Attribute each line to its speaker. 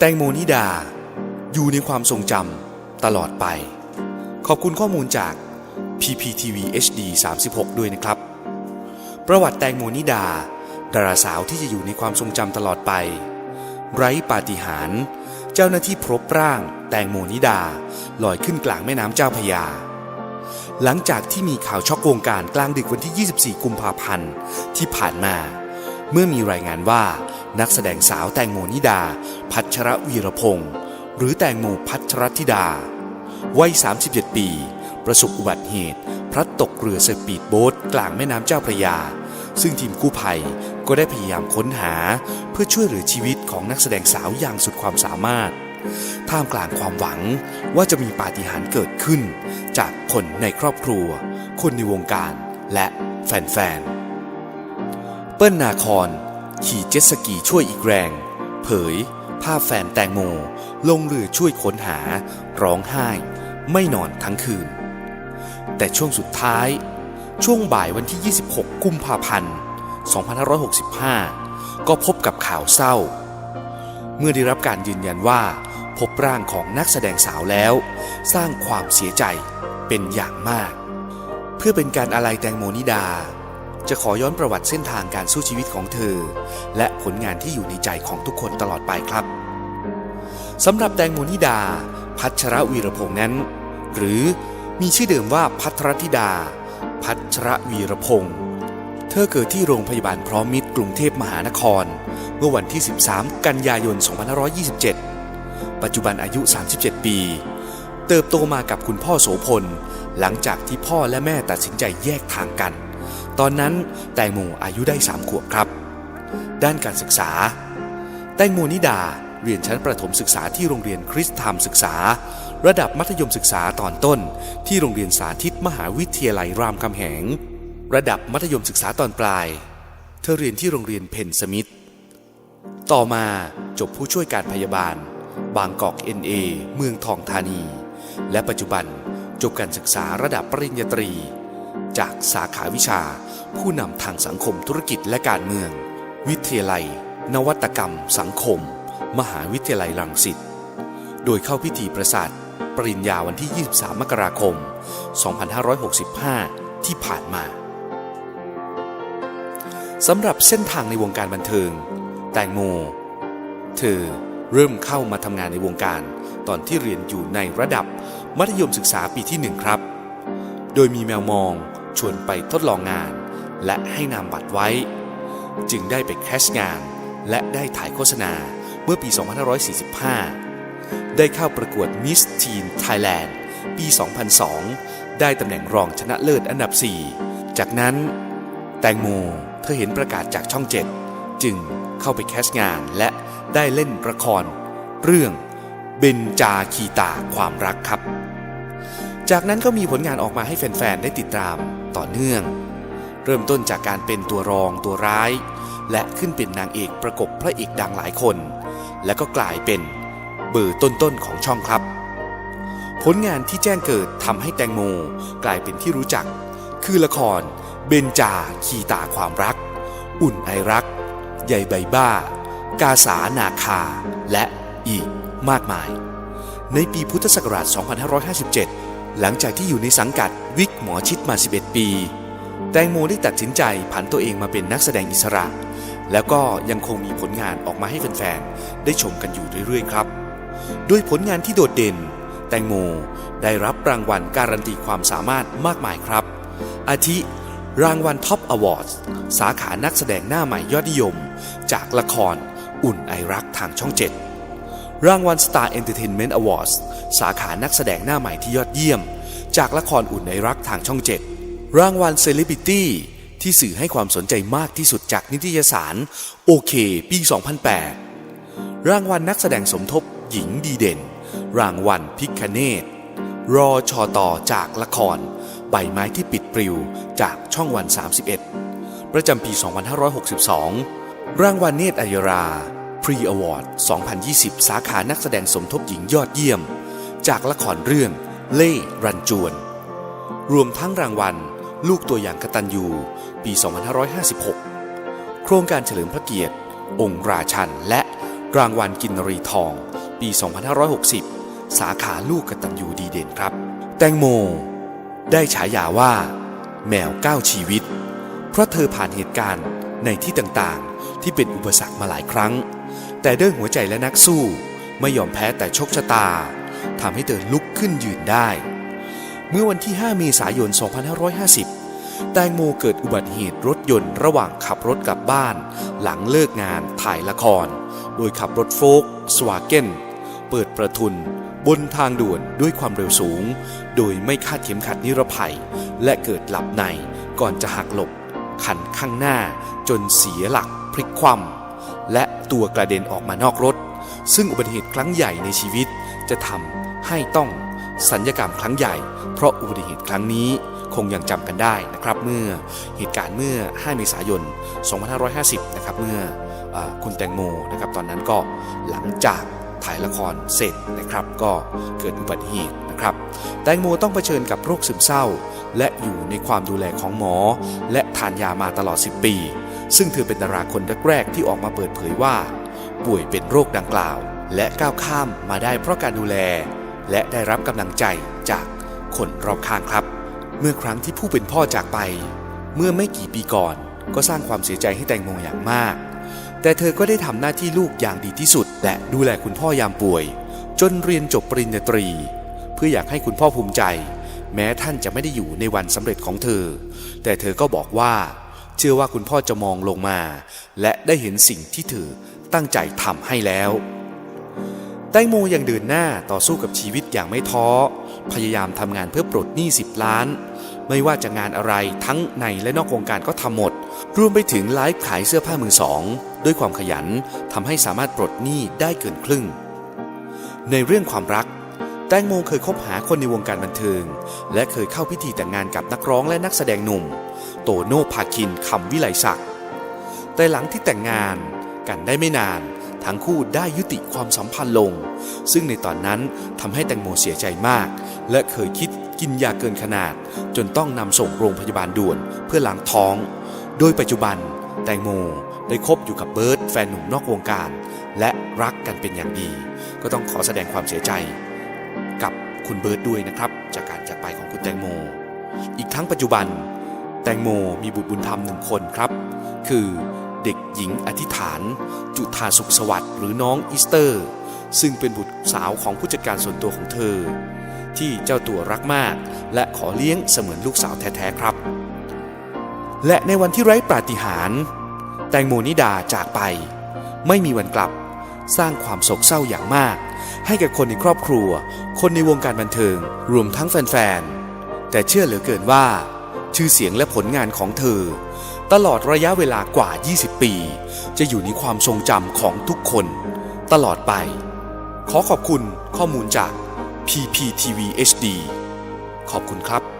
Speaker 1: แตงโมนิดา อยู่ในความทรงจำตลอดไป ขอบคุณข้อมูลจาก PPTV HD 36 ด้วยนะครับ ประวัติแตงโมนิดา ดาราสาวที่จะอยู่ในความทรงจำตลอดไป ไร้ปาฏิหาริย์เจ้าหน้าที่พบร่างแตงโมนิดา ลอยขึ้นกลางแม่น้ำเจ้าพยา หลังจากที่มีข่าวช็อกวงการกลางดึกวันที่ 24 กุมภาพันธ์ที่ผ่านมา เมื่อมีรายงานว่า นักแสดงสาวแตงโมนิดา พัชรวีรพงศ์หรือแตงโมพัชรธิดา วัย 37 ปี ประสบอุบัติเหตุ พลัดตกเรือสปีดโบ๊ทกลางแม่น้ำเจ้าพระยา ซึ่งทีมกู้ภัยก็ได้พยายามค้นหา เพื่อช่วยเหลือชีวิตของนักแสดงสาวอย่างสุดความสามารถ ท่ามกลางความหวังว่าจะมีปาฏิหาริย์เกิดขึ้น จากคนในครอบครัว คนในวงการและแฟนๆ เปิ้ลนาคอน ขี่เจ็ตสกีช่วยอีกแรง เผย ภาพแฟนแตงโม ลงเรือช่วยค้นหา ร้องไห้ ไม่นอนทั้งคืน แต่ช่วงสุดท้าย ช่วงบ่ายวันที่ 26 กุมภาพันธ์ 2565 ก็พบกับข่าวเศร้า เมื่อได้รับการยืนยันว่า พบร่างของนักแสดงสาวแล้ว สร้างความเสียใจเป็นอย่างมาก เพื่อเป็นการอาลัยแตงโมนิดา จะขอย้อนประวัติเส้นทางการสู้ชีวิตของเธอ และผลงานที่อยู่ในใจของทุกคนตลอดไปครับสำหรับแตงโมนิดา พัชรวีรพงษ์นั้น หรือมีชื่อเดิมว่าพัทรธิดา พัชรวีรพงษ์เธอเกิดที่โรงพยาบาลพร้อมมิตรกรุงเทพมหานคร เมื่อวันที่ 13 กันยายน 2527 ปัจจุบันอายุ 37 ปี เติบโตมากับคุณพ่อโสพล หลังจากที่พ่อและแม่ตัดสินใจแยกทางกัน ตอนนั้นแตงโมอายุได้3ขวบครับ ด้านการศึกษา แตงโมนิดาเรียนชั้นประถมศึกษาที่โรงเรียนคริสตธรรมศึกษา ระดับมัธยมศึกษาตอนต้น ที่โรงเรียนสาธิตมหาวิทยาลัยรามคำแหง ระดับมัธยมศึกษาตอนปลาย เธอเรียนที่โรงเรียนเพนสมิธต่อมาจบผู้ช่วยการพยาบาล บางกอก NA เมืองทองธานี และปัจจุบันจบการศึกษาระดับปริญญาตรี จากสาขาวิชา ผู้นำทางสังคมธุรกิจและการเมือง วิทยาลัย นวัตกรรม สังคม มหาวิทยาลัยรังสิต โดยเข้าพิธีประสาทปริญญาวันที่ 23 มกราคม 2565 ที่ผ่านมาสำหรับเส้นทางในวงการบันเทิง แตงโม เธอเริ่มเข้ามาทำงานในวงการ ตอนที่เรียนอยู่ในระดับมัธยมศึกษาปีที่หนึ่งครับ โดยมีแมวมองชวนไปทดลองงาน และให้นามบัตรไว้ จึงได้ไปแคสต์งาน และได้ถ่ายโฆษณาเมื่อปี 2545 ได้เข้าประกวด Miss Teen Thailand ปี 2002 ได้ตำแหน่งรองชนะเลิศอันดับ 4 จากนั้น แตงโมเธอเห็นประกาศจากช่อง 7 จึงเข้าไปแคสต์งานและได้เล่นละคร เรื่องเบนจาคีตาความรักครับ จากนั้นก็มีผลงานออกมาให้แฟน ๆ ได้ติดตามต่อเนื่อง เริ่มต้นจากการเป็นตัวรองตัวร้าย และขึ้นเป็นนางเอกประกบพระเอกดังหลายคน และก็กลายเป็นเบอร์ต้นๆของช่องครับ ผลงานที่แจ้งเกิดทำให้แตงโมกลายเป็นที่รู้จัก คือละคร เบนจาคีตาความรัก อุ่นไอรัก ใหญ่ใบบ้า กาสานาคา และอีกมากมาย ในปีพุทธศักราช 2557 หลังจากที่อยู่ในสังกัดวิกหมอชิดมา 11 ปี แตงโมได้ตัดสินใจผันตัวเองมาเป็นนักแสดงอิสระ แล้วก็ยังคงมีผลงานออกมาให้แฟนๆ ได้ชมกันอยู่เรื่อยๆ ครับด้วยผลงานที่โดดเด่น แตงโมได้รับรางวัลการันตีความสามารถมากมายครับ อาทิ รางวัลท็อปอวอร์ดสาขานักแสดงหน้าใหม่ยอดนิยม จากละครอุ่นไอรักทางช่อง7รางวัล Star Entertainment Awards สาขานักแสดงหน้าใหม่ที่ยอดเยี่ยม จากละครอุ่นไอรักทางช่อง7 รางวัล Celebrity ที่สื่อให้ความสนใจมากที่สุดจากนิตยสารโอเคปี 2008 รางวัลนักแสดงสมทบหญิงดีเด่น รางวัลพิคเนตรอชอต่อจากละคร ใบไม้ที่ปิดปลิวจากช่องวัน 31 ประจำปี 2562 รางวัลเนตรอัยราพรีอวอร์ด 2020 สาขานักแสดงสมทบหญิงยอดเยี่ยม จากละครเรื่องเล่รันจวน รวมทั้งรางวัล ลูกตัวอย่างกตัญญู ปี 2556 โครงการเฉลิมพระเกียรติ องค์ราชัน และรางวัลกินรีทอง ปี 2560 สาขาลูกกตัญญูดีเด่นครับ แตงโม ได้ฉายาว่า แมวเก้าชีวิต เพราะเธอผ่านเหตุการณ์ในที่ต่างๆ ที่เป็นอุปสรรคมาหลายครั้ง แต่ด้วยหัวใจและนักสู้ ไม่ยอมแพ้แต่โชคชะตาทำให้เธอลุกขึ้นยืนได้ เมื่อวันที่ 5 เมษายน 2550 แตงโมเกิดอุบัติเหตุรถยนต์ระหว่างขับรถกลับบ้าน หลังเลิกงานถ่ายละคร โดยขับรถโฟล์กสวาเกนเปิดประทุน บนทางด่วนด้วยความเร็วสูง โดยไม่คาดเข็มขัดนิรภัย และเกิดหลับในก่อนจะหักหลบคันข้างหน้าจนเสียหลักพลิกคว่ำและตัวกระเด็นออกมานอกรถ ซึ่งอุบัติเหตุครั้งใหญ่ในชีวิต จะทำให้ต้องสัญญกรรมครั้งใหญ่ เพราะอุบัติเหตุครั้งนี้ คงยังจำกันได้นะครับเมื่อเหตุการณ์เมื่อ 5 เมษายน 2550 นะครับเมื่ออคุณแตงโมนะครับตอนนั้นก็หลังจากถ่ายละครเสร็จนะครับก็เกิดอุบัติเหตุนะครับ แตงโมต้องเผชิญกับโรคซึมเศร้า และอยู่ในความดูแลของหมอ และทานยามาตลอด 10 ปี ซึ่งเธอเป็นดาราคนแรกๆที่ออกมาเปิดเผยว่า ป่วยเป็นโรคดังกล่าว และก้าวข้ามมาได้เพราะการดูแล และได้รับกำลังใจจากคนรอบข้างครับ เมื่อครั้งที่ผู้เป็นพ่อจากไป เมื่อไม่กี่ปีก่อน ก็สร้างความเสียใจให้แตงโมอย่างมาก แต่เธอก็ได้ทำหน้าที่ลูกอย่างดีที่สุด และดูแลคุณพ่อยามป่วย จนเรียนจบปริญญาตรี เพื่ออยากให้คุณพ่อภูมิใจ แม้ท่านจะไม่ได้อยู่ในวันสำเร็จของเธอ แต่เธอก็บอกว่า เชื่อว่าคุณพ่อจะมองลงมา และได้เห็นสิ่งที่เธอตั้งใจทำให้แล้ว แตงโมยังเดินหน้าต่อสู้กับชีวิตอย่างไม่ท้อ พยายามทำงานเพื่อปลดหนี้ 10 ล้าน ไม่ว่าจะงานอะไรทั้งในและนอกวงการก็ทำหมด รวมไปถึงไลฟ์ขายเสื้อผ้ามือสอง ด้วยความขยันทำให้สามารถปลดหนี้ได้เกินครึ่ง ในเรื่องความรัก แตงโมเคยคบหาคนในวงการบันเทิง และเคยเข้าพิธีแต่งงานกับนักร้องและนักแสดงหนุ่ม โตโน่ภาคินคำวิไลศักดิ์แต่หลังที่แต่งงานกันได้ไม่นาน ทั้งคู่ได้ยุติความสัมพันธ์ลง ซึ่งในตอนนั้นทำให้แตงโมเสียใจมาก และเคยคิดกินยาเกินขนาด จนต้องนำส่งโรงพยาบาลด่วนเพื่อล้างท้อง โดยปัจจุบัน แตงโมได้คบอยู่กับเบิร์ตแฟนหนุ่มนอกวงการ และรักกันเป็นอย่างดี ก็ต้องขอแสดงความเสียใจ กับคุณเบิร์ตด้วยนะครับ จากการจากไปของคุณแตงโม อีกทั้งปัจจุบัน แตงโมมีบุตรบุญธรรมหนึ่งคนครับ คือ เด็กหญิงอธิษฐาน จุธาสุขสวัสดิ์หรือน้องอีสเตอร์ ซึ่งเป็นบุตรสาวของผู้จัดการส่วนตัวของเธอ ที่เจ้าตัวรักมาก และขอเลี้ยงเสมือนลูกสาวแท้ๆครับ และในวันที่ไร้ปาฏิหาริย์แตงโมนิดาจากไป ไม่มีวันกลับ สร้างความโศกเศร้าอย่างมาก ให้แก่คนในครอบครัว คนในวงการบันเทิง รวมทั้งแฟนๆแต่เชื่อเหลือเกินว่า ชื่อเสียงและผลงานของเธอ ตลอดระยะเวลากว่า 20 ปี จะอยู่ในความทรงจำของทุกคน ตลอดไป ขอขอบคุณข้อมูลจาก PPTV HD ขอบคุณครับ